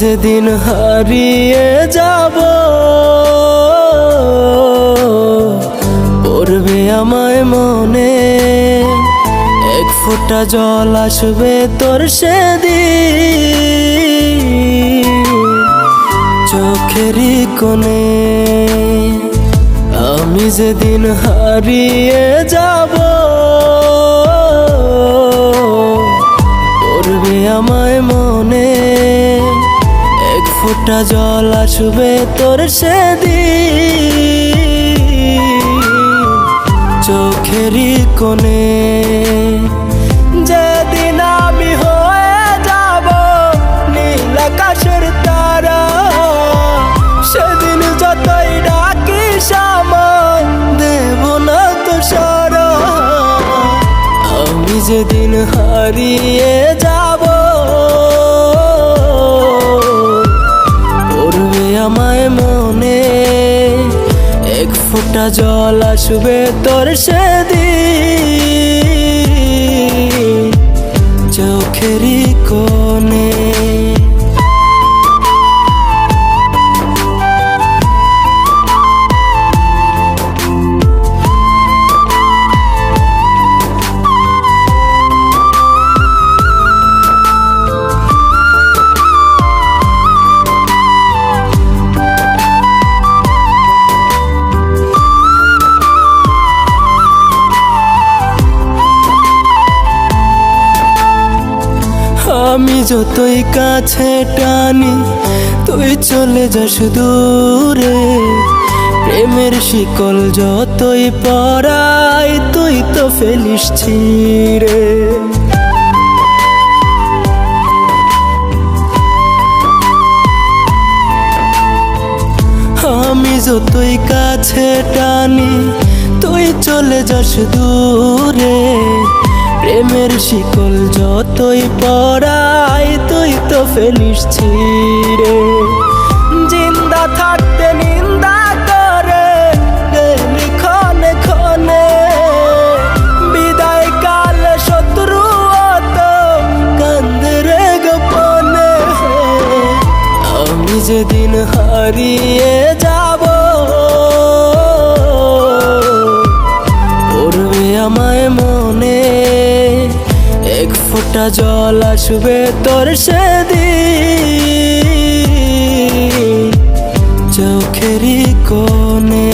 যেদিন হারিয়ে যাব, পড়বে আমায় মনে। এক ফোঁটা জল আসবে তোর সেদিন চোখেরই কোণে। আমি যেদিন হারিয়ে যাব ফোঁটা জল আসবে তোর সেদিন। চোখেরই কোণে যেদিন আমি হয়ে যাব, নীল আকাশের তারা, সেদিন যতই ডাকি সামান দেব না তো সারা। আমি যেদিন হারিয়ে যাব জল আসবে তোর সেদিন। চোখেরই কোণে আমি যতই কাছে টানি, তুই চলে যাস দূরে। প্রেমের শিকল যতই পড়াই, তুই তো ফেলিস ছিঁড়ে। আমি যতই কাছে টানি, তুই চলে যাস দূরে। প্রেমের শিকল যতই পরাই তুই তো ফেলিস ছিঁড়ে। জিন্দা থাকতে নিন্দা করে ক্ষণে ক্ষণে বিদায় কালে শত্রু তো কান্দে রে গোপনে। আমি যেদিন হারিয়ে জল আসবে তোর সেদিন। চোখেরই কোণে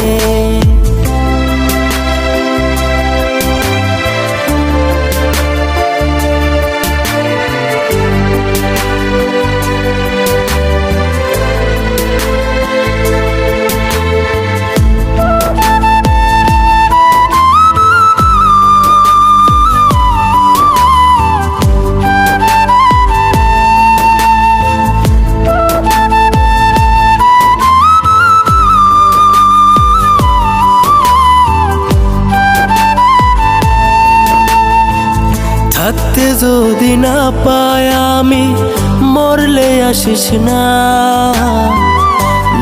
যদি না পাই আমি, মরলে আসিস না।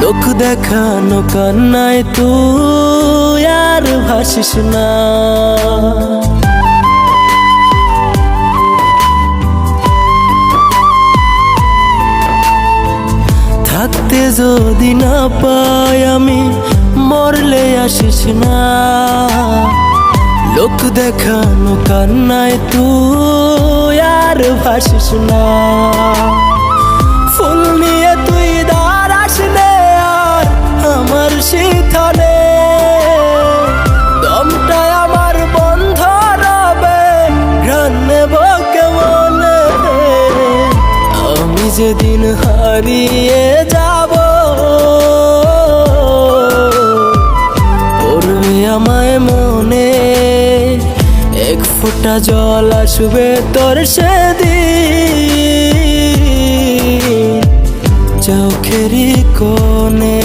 লোক দেখানো কান্নায় তুই আর ভাসিস না। থাকতে যদি না পাই আমি, মরলে আসিস না। লোক দেখানো কান্নায় তুই আর ভাসিস না। ফুল নিয়ে তুই দাঁড়াস নে আর আমার শীতলে দমটা আমার বন্ধ রবে রান্নেব কেমনে? আমি যেদিন হারিয়ে যাব ফোঁটা জল আসবে তোর সেদিন। চোখেরই কোণে